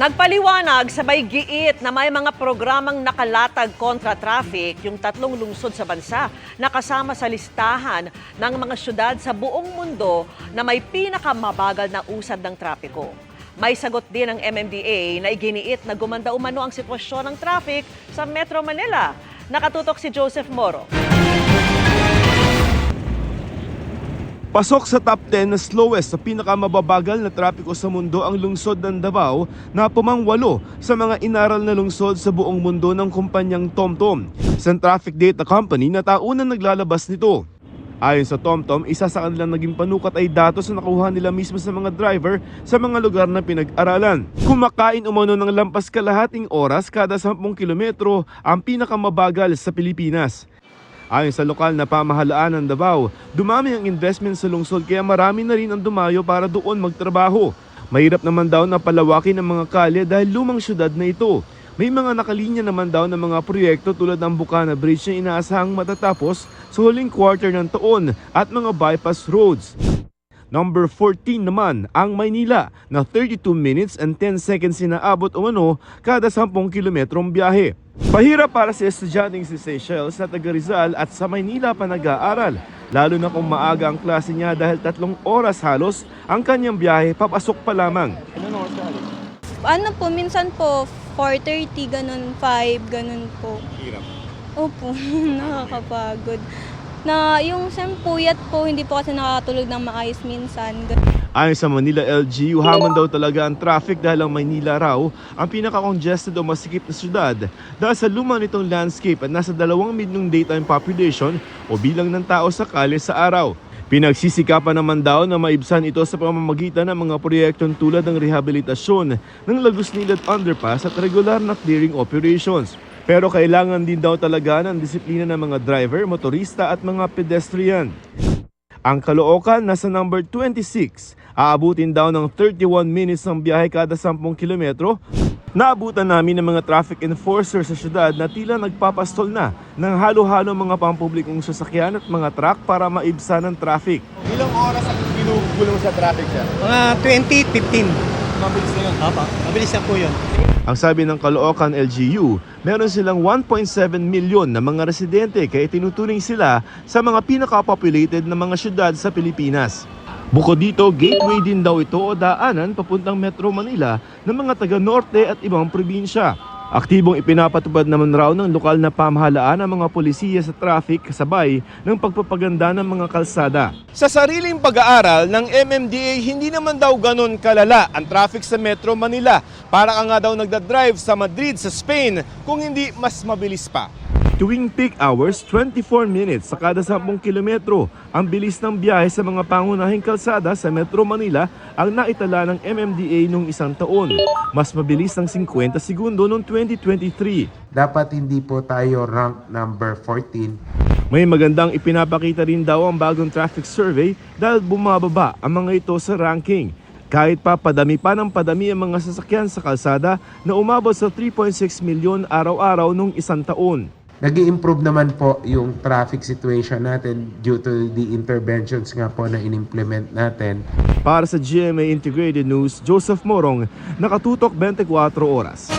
Nagpaliwanag sa may giit na may mga programang nakalatag kontra traffic yung tatlong lungsod sa bansa na kasama sa listahan ng mga syudad sa buong mundo na may pinakamabagal na usad ng trapiko. May sagot din ng MMDA na iginiit na gumanda umano ang sitwasyon ng traffic sa Metro Manila. Nakatutok si Joseph Moro. Pasok sa top 10 na slowest sa pinakamababagal na trapiko sa mundo ang lungsod ng Davao na pumangwalo sa mga inaral na lungsod sa buong mundo ng kumpanyang TomTom. Sa Traffic Data Company na taunang naglalabas nito. Ayon sa TomTom, isa sa kanilang naging panukat ay datos na nakuha nila mismo sa mga driver sa mga lugar na pinag-aralan. Kumakain umano ng lampas kalahating oras kada 10 kilometro ang pinakamabagal sa Pilipinas. Ayon sa lokal na pamahalaan ng Davao, dumami ang investment sa lungsod kaya marami na rin ang dumayo para doon magtrabaho. Mahirap naman daw na palawakin ang mga kalye dahil lumang syudad na ito. May mga nakalinya naman daw ng mga proyekto tulad ng Bukana Bridge na inaasahang matatapos sa huling quarter ng taon at mga bypass roads. Number 14 naman ang Maynila na 32 minutes and 10 seconds inaabot umano kada 10 kilometrong biyahe. Pahirap para sa estudyanteng si Seychelles sa taga Rizal at sa Maynila pa nag-aaral. Lalo na kung maaga ang klase niya dahil tatlong oras halos ang kanyang biyahe papasok pa lamang. Ano po, minsan po, 4.30, ganun, 5, ganun po. Hirap. Opo, nakakapagod. Na yung sempuyat po, hindi po kasi nakakatulog ng maayos minsan. Ayon sa Manila LGU, haman daw talaga ang traffic dahil ang Maynila raw ang pinaka-congested o masikip na syudad dahil sa luma nitong landscape at nasa dalawang milyong daytime population o bilang ng tao sa kalye sa araw. Pinagsisikapan naman daw na maibsan ito sa pamamagitan ng mga proyektong tulad ng rehabilitasyon ng Lagos Nilad Underpass at regular na clearing operations. Pero kailangan din daw talaga ng disiplina ng mga driver, motorista at mga pedestrian. Ang Caloocan nasa number 26. Aabutin daw ng 31 minutes ang biyahe kada 10 kilometro. Naabutan namin ng mga traffic enforcer sa syudad na tila nagpapastol na ng halo-halo mga pampublikong sasakyan at mga truck para maibsan ang traffic. Ilang oras ang ginugulong sa traffic siya? Mga 20, 15. Mabilis na yun. Opo, mabilis na po yun. Ang sabi ng Caloocan LGU, meron silang 1.7 milyon na mga residente kaya tinuturing sila sa mga pinaka-populated na mga syudad sa Pilipinas. Bukod dito, gateway din daw ito o daanan papuntang Metro Manila ng mga taga-norte at ibang probinsya. Aktibong ipinapatupad naman raw ng lokal na pamahalaan ang mga polisiya sa traffic kasabay ng pagpapaganda ng mga kalsada. Sa sariling pag-aaral ng MMDA, hindi naman daw ganun kalala ang traffic sa Metro Manila. Para ka nga daw nagdadrive sa Madrid sa Spain kung hindi mas mabilis pa. Tuwing peak hours, 24 minutes sa kada 10 kilometro. Ang bilis ng biyahe sa mga pangunahing kalsada sa Metro Manila ang naitala ng MMDA noong isang taon. Mas mabilis ng 50 segundo noong 2023. dapat hindi po tayo rank number 14 May magandang ipinapakita rin daw ang bagong traffic survey dahil bumababa ang mga ito sa ranking. Kahit pa padami pa ng padami ang mga sasakyan sa kalsada na umabot sa 3.6 milyon araw-araw nung isang taon. Nag improve naman po yung traffic situation natin due to the interventions nga po na inimplement natin. Para sa GMA Integrated News, Joseph Morong, nakatutok 24 oras.